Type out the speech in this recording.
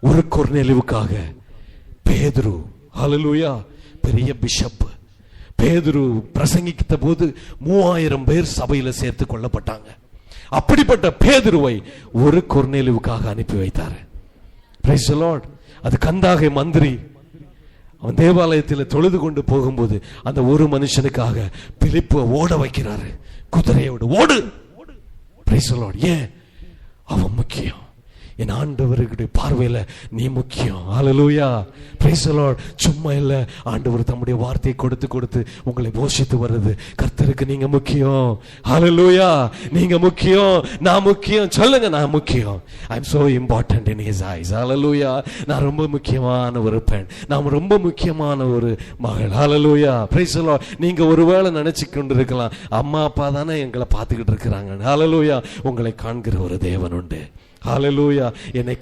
ஒரு கொர்நெலிவுக்காக பேதுரு அலலூயா பெரிய பிஷப் பேதுரு பிரசங்கித்த போது மூவாயிரம் பேர் சபையில சேர்த்து கொள்ளப்பட்டாங்க அப்படிப்பட்ட பேதுருவை ஒரு கொர்நேலிவுக்காக அனுப்பி வைத்தாரு. அது கந்தாக மந்திரி. அவன் தேவாலயத்தில் தொழுது கொண்டு போகும்போது அந்த ஒரு மனுஷனுக்காக பிலிப்பு ஓட வைக்கிறாரு. குதிரையோடு ஓடு. ஏன்? அவன் முக்கியம். என் ஆண்டவருடைய பார்வையில் நீ முக்கியம். ஆலலூயா praise சும்மா இல்லை. ஆண்டவர் தம்முடைய வார்த்தையை கொடுத்து கொடுத்து உங்களை போஷித்து வர்றது. கர்த்தருக்கு நீங்க முக்கியம். ஆலலூயா நீங்க முக்கியம். நான் முக்கியம். சொல்லுங்க நான் முக்கியம். I am so important in his eyes hallelujah நான் ரொம்ப முக்கியமான ஒரு பெண். நான் ரொம்ப முக்கியமான ஒரு மகள். ஆலலூயா praise நீங்கள் நீங்க ஒருவேளை நினச்சி கொண்டு இருக்கலாம் அம்மா அப்பா தானே எங்களை பார்த்துக்கிட்டு இருக்கிறாங்க. ஆலலூயா உங்களை காண்கிற ஒரு தேவன் உண்டு. ஹாலலூயா என்னை